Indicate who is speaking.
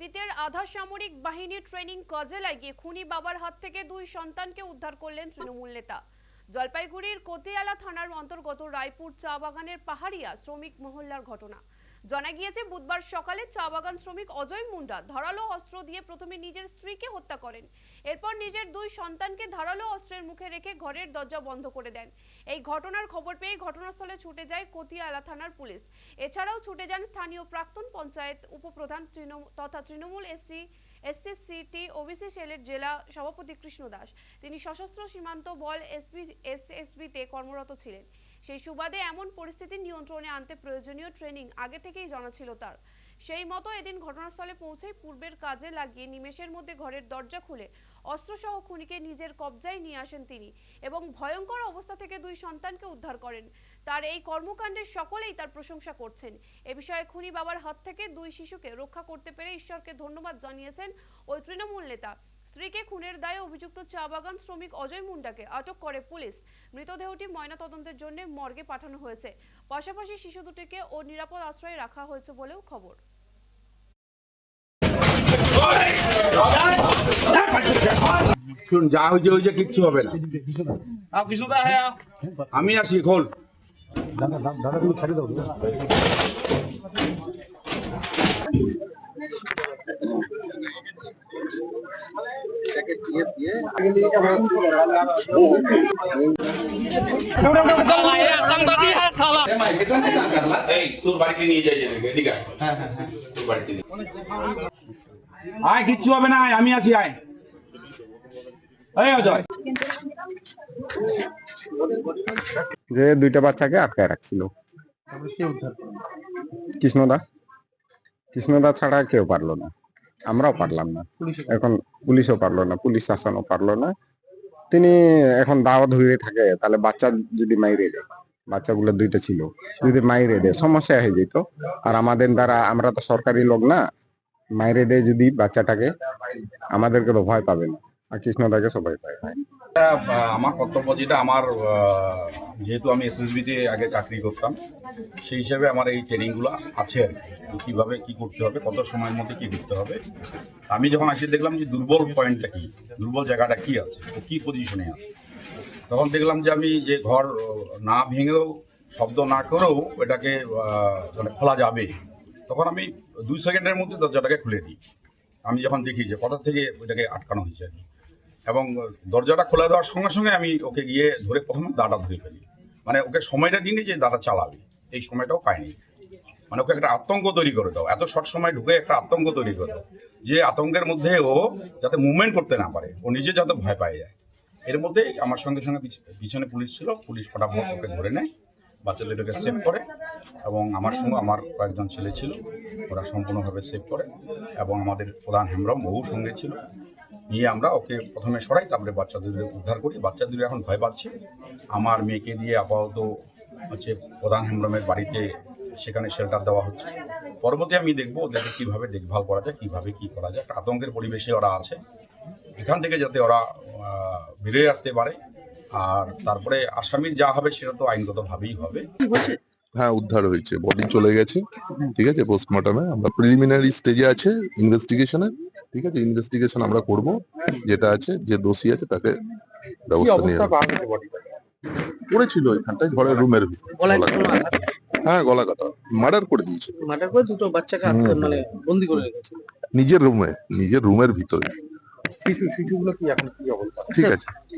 Speaker 1: অতীতের আধা সামরিক বাহিনীর ট্রেনিং কাজে লাগিয়ে খুনি বাবার হাত থেকে দুই সন্তানকে উদ্ধার করলেন তৃণমূল নেতা। জলপাইগুড়ির কোতিয়ালা থানার অন্তর্গত রায়পুর চা বাগানের পাহাড়িয়া শ্রমিক মহল্লার ঘটনা। জানা গিয়েছে, বুধবার সকালে চা বাগান শ্রমিক অজয় মুন্ডা ধারালো অস্ত্র দিয়ে প্রথমে নিজের স্ত্রীকে হত্যা করেন। এরপর নিজের দুই সন্তানকে ধারালো অস্ত্রের মুখে রেখে ঘরের দরজা বন্ধ করে দেন। এই ঘটনার খবর পেয়ে ঘটনাস্থলে ছুটে যায় কোতিয়ালা থানার পুলিশ। এছাড়াও ছুটে যান স্থানীয় প্রাক্তন পঞ্চায়েত উপপ্রধান তথা তৃণমূল এসসি এসসি সিটি ওবিসি সেলের জেলা সভাপতি কৃষ্ণ দাস। তিনি সশস্ত্র সীমান্ত বল এসবি এসএসবিতে কর্মরত ছিলেন। সেই সুবাদে এমন পরিস্থিতি নিয়ন্ত্রণে আনতে প্রয়োজনীয় ট্রেনিং আগে থেকেই জানা ছিল তার। সেই মতো এদিন ঘটনাস্থলে পৌঁছে পূর্বের কাজে লাগিয়ে নিমেষের মধ্যে ঘরের দরজা খুলে অস্ত্রসহ খুনিকে নিজের কবজায় নিয়ে আসেন তিনি এবং ভয়ঙ্কর অবস্থা থেকে দুই সন্তানকে উদ্ধার করেন। তার এই কর্মকাণ্ডের সকলেই তার প্রশংসা করছেন। এ বিষয়ে খুনি বাবার হাত থেকে দুই শিশুকে রক্ষা করতে পেরে ঈশ্বরকে ধন্যবাদ জানিয়েছেন ওই তৃণমূল নেতা। স্ত্রীকে খুনের দায়ে অভিযুক্ত চা বাগান শ্রমিক অজয় মুন্ডাকে আটক করে পুলিশ। মৃতদেহটি ময়না তদন্তের জন্য মর্গে পাঠানো হয়েছে। পাশাপাশি শিশু দুটিকে ও নিরাপদ আশ্রয়ে রাখা হয়েছে বলেও খবর।
Speaker 2: শুন যা হয়েছে হয়েছে কিচ্ছু হবে না। আমি আসি খোল। দাদা তুমি দাও আয়, কিচ্ছু হবে না আমি আছি, আয়। অজয়।
Speaker 3: যে দুইটা বাচ্চাকে আটকায় রাখছিল। কৃষ্ণদা? কৃষ্ণদা ছাড়া কেউ পারল না। আমরাও পারলাম না। এখন পুলিশও পারল না পুলিশ শাসনও পারল না। তিনি এখন দাওয়া ধরে থাকে তাহলে বাচ্চা যদি মাইরে দেয় বাচ্চাগুলো দুইটা ছিল যদি মাইরে দেয় সমস্যা হয়ে যেত। আর আমাদের দ্বারা আমরা তো সরকারি লোক না মাইরে দেয় যদি বাচ্চাটাকে আমাদেরকে তো ভয় পাবে না। আর কৃষ্ণদাকে সবাই পায়।
Speaker 2: আমার কর্তব্য যেটা, আমার যেহেতু আমি এসএসবিতে আগে চাকরি করতাম, সেই হিসাবে আমার এই ট্রেনিংগুলো আছে আর কি। কীভাবে কী করতে হবে, কত সময়ের মধ্যে কী করতে হবে। আমি যখন আসি, দেখলাম যে দুর্বল পয়েন্টটা কী, দুর্বল জায়গাটা কী আছে, কী পজিশনে আছে। তখন দেখলাম যে আমি যে ঘর না ভেঙেও, শব্দ না করেও এটাকে মানে খোলা যাবে। তখন আমি দুই সেকেন্ডের মধ্যে দরজাটাকে খুলে দিই। আমি যখন দেখি যে কোথা থেকে ওইটাকে আটকানো হয়েছে আর কি। এবং দরজাটা খোলা দেওয়ার সঙ্গে সঙ্গে আমি ওকে গিয়ে ধরে প্রথমে দাদা ধরে ফেলি। মানে ওকে সময়টা দিনই যে দাদা চালাবে, এই সময়টাও পাইনি। মানে ওকে একটা আতঙ্ক তৈরি করে দাও। এত শর্ট সময় ঢুকে একটা আতঙ্ক তৈরি করে দাও যে আতঙ্কের মধ্যে ও যাতে মুভমেন্ট করতে না পারে। ও নিজে যাতে ভয় পায় যায়। এর মধ্যে আমার সঙ্গে সঙ্গে পিছনে পুলিশ ছিল। পুলিশ ফটাফট ওকে ধরে নেয়। বাচ্চা দুটোকে সেভ করে এবং আমার সঙ্গে আমার কয়েকজন ছেলে ছিল। ওরা সম্পূর্ণভাবে সেভ করে। এবং আমাদের প্রধান হেমব্রম বহু সঙ্গে ছিল। নিয়ে আমরা ওকে প্রথমে সরাই তারপরে বাচ্চা দুটো উদ্ধার করি। বাচ্চা দুটো এখন ভয় পাচ্ছে। আমার মেয়েকে দিয়ে আপাতত হচ্ছে প্রধান হেমব্রমের বাড়িতে সেখানে শেল্টার দেওয়া হচ্ছে। পরবর্তী আমি দেখব ওদেরকে কীভাবে দেখভাল করা যায় কীভাবে কী করা যায়। একটা আতঙ্কের পরিবেশে ওরা আছে। এখান থেকে যাতে ওরা বেরিয়ে আসতে পারে। আর তারপরে আসামির যা হবে সেটা তো আইনগতভাবেই হবে।
Speaker 4: হ্যাঁ উদ্ধার হয়েছে। বডি চলে গেছে। ঠিক আছে পোস্টমর্টমে আমরা প্রিলিমিনারি স্টেজে আছে ইনভেস্টিগেশনের ঠিক আছে ইনভেস্টিগেশন আমরা করব যেটা আছে যে দোষী আছে তাকে ব্যবস্থা নিয়ে পড়েছিল এখানটায় ঘরের রুমের হ্যাঁ গলা কাটা। মার্ডার করে দিয়েছে
Speaker 5: মার্ডার করে দুটো বাচ্চাকে মানে বন্দি করে রেখেছিল।
Speaker 4: নিজের রুমে নিজের রুমের ভিতরে।
Speaker 5: শিশু শিশুগুলো কি এখন কি অবস্থা?
Speaker 4: ঠিক আছে।